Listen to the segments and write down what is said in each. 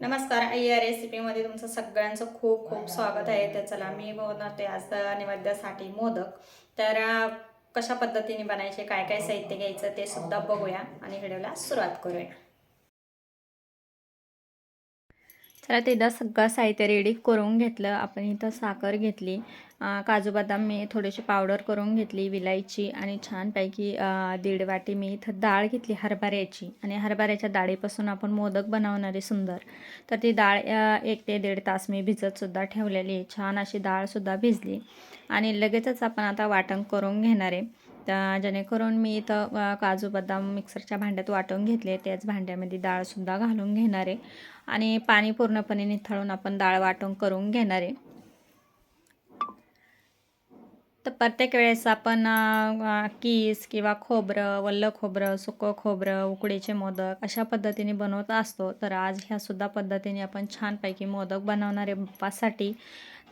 नमस्कार आई या रेसिपीमध्ये तुमचं सगळ्यांचं खूप खूप स्वागत आहे. तर चला मी बनवते आज नैवेद्यासाठी मोदक. तर कशा पद्धतीने बनायचे काय काय साहित्य घ्यायचं ते सुद्धा बघूया आणि व्हिडिओला सुरुवात करूया. चला ते एकदा सगळं साहित्य रेडी करून घेतलं. आपण इथं साखर घेतली. काजू बदाम मी थोडीशी पावडर करून घेतली विलायची आणि छानपैकी दीड वाटी मी इथं डाळ घेतली हरभऱ्याची. आणि हरभऱ्याच्या डाळीपासून आपण मोदक बनवणारे सुंदर. तर ती डाळ एक ते दीड तास मी भिजतसुद्धा ठेवलेली आहे. छान अशी डाळसुद्धा भिजली. आणि लगेचच आपण आता वाटण करून घेणार आहे. तर जेणेकरून मी इथं काजू बदाम मिक्सरच्या भांड्यात वाटून घेतले त्याच भांड्यामध्ये डाळसुद्धा घालून घेणार आहे. आणि पाणी पूर्णपणे निथळून आपण डाळ वाटून करून घेणार आहे. तर प्रत्येक वेळेस आपण किस कीस किंवा खोबरं वल्लं खोबरं सुकं खोबरं उकडीचे मोदक अशा पद्धतीने बनवत असतो. तर आज ह्यासुद्धा पद्धतीने आपण छानपैकी मोदक बनवणारे आहे बाप्पासाठी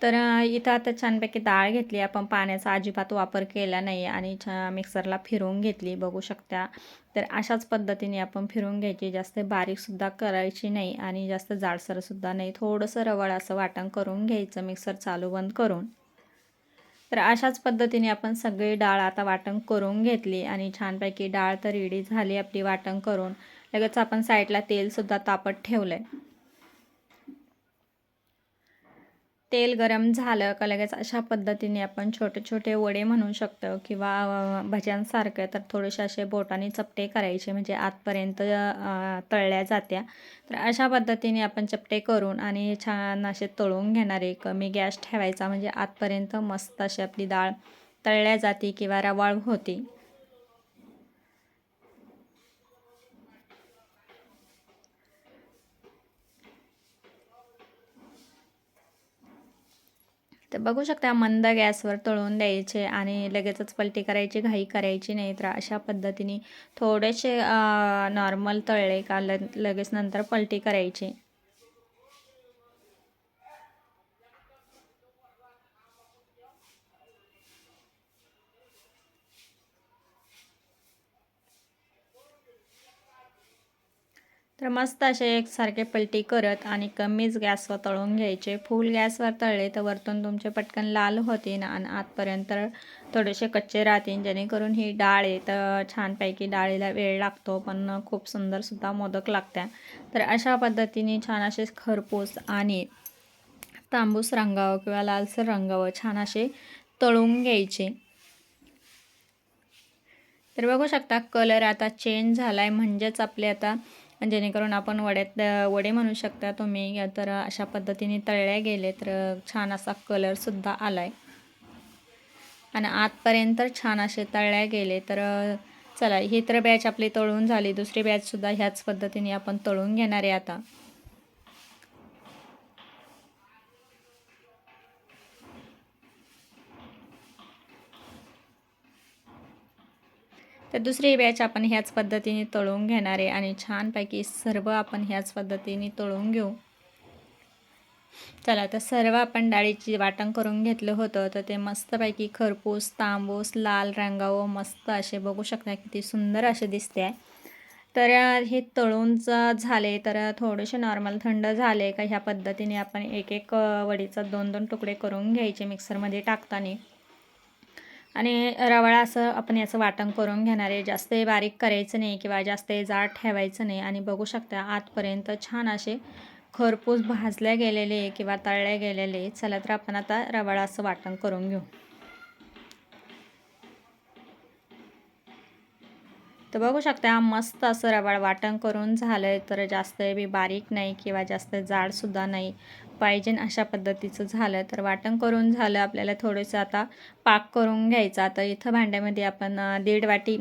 तर इथं आता छानपैकी डाळ घेतली. आपण पाण्याचा अजिबात वापर केला नाही आणि छ मिक्सरला फिरवून घेतली बघू शकता. तर अशाच पद्धतीने आपण फिरवून घ्यायची. जास्त बारीकसुद्धा करायची नाही आणि जास्त जाडसरसुद्धा नाही. थोडंसं रवळ असं वाटण करून घ्यायचं. मिक्सर चालू बंद करून. तर अशाच पद्धतीने आपण सगळी डाळ आता वाटण करून घेतली आणि छानपैकी डाळ तर रेडी झाली आपली वाटण करून. लगेच आपण साईडला तेलसुद्धा तापत ठेवलं आहे तेल गरम झालं का लगेच अशा पद्धतीने आपण छोटे छोटे वडे म्हणू शकतो किंवा भज्यांसारखं तर थोडेसे असे बोटाने चपटे करायचे म्हणजे आतपर्यंत तळल्या जात्या. तर अशा पद्धतीने आपण चपटे करून आणि छान असे तळून घेणारे कमी गॅस ठेवायचा म्हणजे आतपर्यंत मस्त अशी आपली डाळ तळल्या जाते किंवा रवाळ होती. तर बघू शकता मंद गॅसवर तळून द्यायचे आणि लगेचच पलटी करायची घाई करायची नाही तर अशा पद्धतीने थोडेसे नॉर्मल तळले का ल लगेच नंतर पलटी करायची. तर मस्त असे एकसारखे पलटी करत आणि कमीच गॅसवर तळून घ्यायचे. फुल गॅसवर तळले तर वरतून तुमचे पटकन लाल होतील आणि आतपर्यंत थोडेसे कच्चे राहतील. जेणेकरून ही डाळ आहे तर छानपैकी डाळीला वेळ लागतो पण खूप सुंदरसुद्धा मोदक लागत्या. तर अशा पद्धतीने छान असे खरपूस आणि तांबूस रंगावं किंवा लालसर रंगावं छान असे तळून घ्यायचे. तर बघू शकता कलर आता चेंज झाला आहे म्हणजेच आपले आता जेणेकरून आपण वड्यात वडे म्हणू शकता तुम्ही तर अशा पद्धतीने तळल्या गेले तर छान असा कलरसुद्धा आला आहे आणि आतपर्यंत छान असे तळल्या गेले तर चला ही तर बॅच आपली तळून झाली. दुसरी बॅचसुद्धा ह्याच पद्धतीने आपण तळून घेणार आहे आता. तर दुसरी बॅच आपण ह्याच पद्धतीने तळून घेणार आहे आणि छानपैकी सर्व आपण ह्याच पद्धतीने तळून घेऊ. चला तर सर्व आपण डाळीची वाटण करून घेतलं होतं तर ते मस्तपैकी खरपूस तांबूस लाल रंगावं मस्त असे बघू शकता किती सुंदर असे दिसते. आहे तर हे तळून झाले तर थोडेसे नॉर्मल थंड झाले का ह्या पद्धतीने आपण एक एक वडीचा दोन दोन तुकडे करून घ्यायचे मिक्सरमध्ये टाकताना. आणि रवाळा असं आपण याचं वाटण करून घेणार आहे. जास्त बारीक करायचं नाही किंवा जास्त जाड ठेवायचं नाही. आणि बघू शकता आतपर्यंत छान असे खरपूस भाजल्या गेलेले किंवा तळल्या गेलेले. चला तर आपण आता रवाळा असं वाटण करून घेऊ. तर बघू शकता मस्त असं रवाळ वाटण करून झालं तर जास्त बी बारीक नाही किंवा जास्त जाडसुद्धा नाही. पाहिजे अशा पद्धतीचं झालं तर वाटण करून झालं. आपल्याला थोडंसं आता पाक करून घ्यायचा. तर इथं भांड्यामध्ये आपण दीड वाटी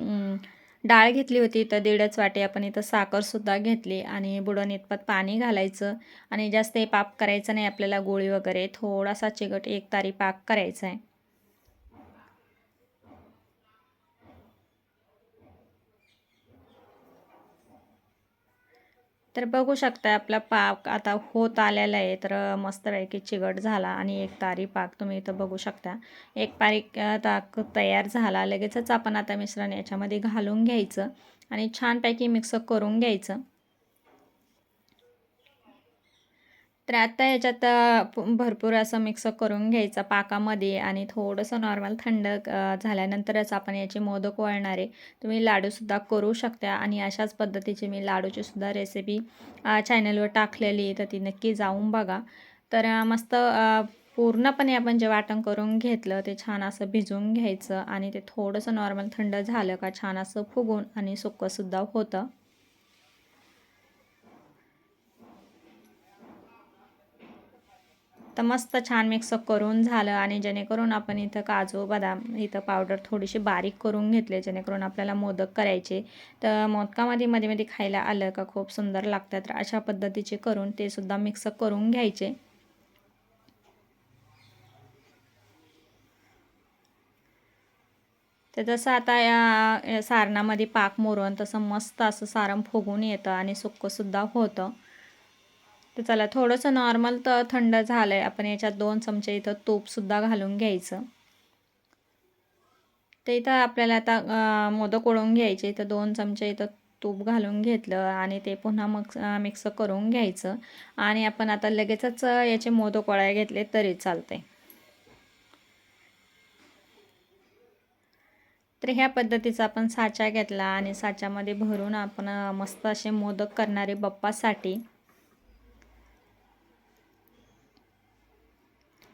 डाळ घेतली होती. तर दीडच वाटी आपण इथं साखरसुद्धा घेतली आणि बुडवून इतपत पाणी घालायचं. आणि जास्त हे पाक करायचं नाही. आपल्याला गोळी वगैरे थोडासा चिकट एक तारी पाक करायचा आहे. तर बघू शकता आपला पाक आता होत आलेला आहे तर मस्तपैकी चिकट झाला आणि एक तारी पाक तुम्ही इथं बघू शकता. एक पारीक ताक तयार झाला. लगेचच आपण आता मिश्रण याच्यामध्ये घालून घ्यायचं आणि छानपैकी मिक्स करून घ्यायचं. तर आता याच्यात भरपूर असं मिक्स करून घ्यायचं पाकामध्ये आणि थोडंसं नॉर्मल थंड झाल्यानंतरच आपण याचे मोदक वळणार आहे तुम्ही लाडूसुद्धा करू शकता. आणि अशाच पद्धतीची मी लाडूची सुद्धा रेसिपी चॅनलवर टाकलेली आहे तर ती नक्की जाऊन बघा. तर मस्त पूर्णपणे आपण जे वाटण करून घेतलं ते छान असं भिजवून घ्यायचं आणि ते थोडंसं नॉर्मल थंड झालं का छान असं फुगून आणि सुक्कंसुद्धा होतं. तर मस्त छान मिक्स करून झालं आणि जेणेकरून आपण इथं काजू बदाम इथं पावडर थोडीशी बारीक करून घेतले जेणेकरून आपल्याला मोदक करायचे. तर मोदकामध्ये मध्ये मध्ये खायला आलं का खूप सुंदर लागतात. तर अशा पद्धतीचे करून ते सुद्धा मिक्स करून घ्यायचे. तर जसं आता या सारणामध्ये पाक मोरून तसं मस्त असं सारण फुगून येतं आणि सुक्कंसुद्धा होतं. तर चला थोडंसं नॉर्मल तर थंड झालं आहे आपण याच्यात दोन चमचे इथं तूपसुद्धा घालून घ्यायचं. ते इथं आपल्याला आता मोदक ओळून घ्यायचे. तर दोन चमचे इथं तूप घालून घेतलं आणि ते पुन्हा मग मिक्स करून घ्यायचं. आणि आपण आता लगेचच याचे मोदक वळाय घेतले तरी चालते तर ह्या पद्धतीचा आपण साचा घेतला आणि साच्यामध्ये भरून आपण मस्त असे मोदक करणारे बप्पासाठी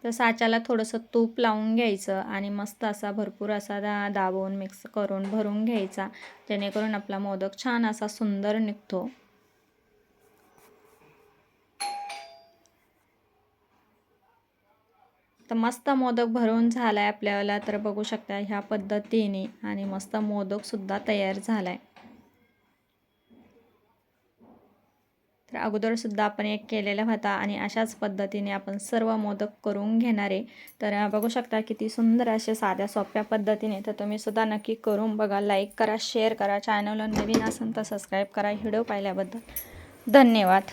तर साच्याला थोडंसं तूप लावून घ्यायचं आणि मस्त असा भरपूर असा दा दाबून मिक्स करून भरून घ्यायचा. जेणेकरून आपला मोदक छान असा सुंदर निघतो. तर मस्त मोदक भरून झाला आहे आपल्याला तर बघू शकता ह्या पद्धतीने. आणि मस्त मोदकसुद्धा तयार झाला आहे तर अगोदरसुद्धा आपण एक केलेला होता आणि अशाच पद्धतीने आपण सर्व मोदक करून घेणारे तर बघू शकता किती सुंदर असे साध्या सोप्या पद्धतीने तर तुम्ही सुद्धा नक्की करून बघा लाईक करा शेअर करा. चॅनलला नवीन असेल तर सबस्क्राईब करा. व्हिडिओ पाहिल्याबद्दल धन्यवाद.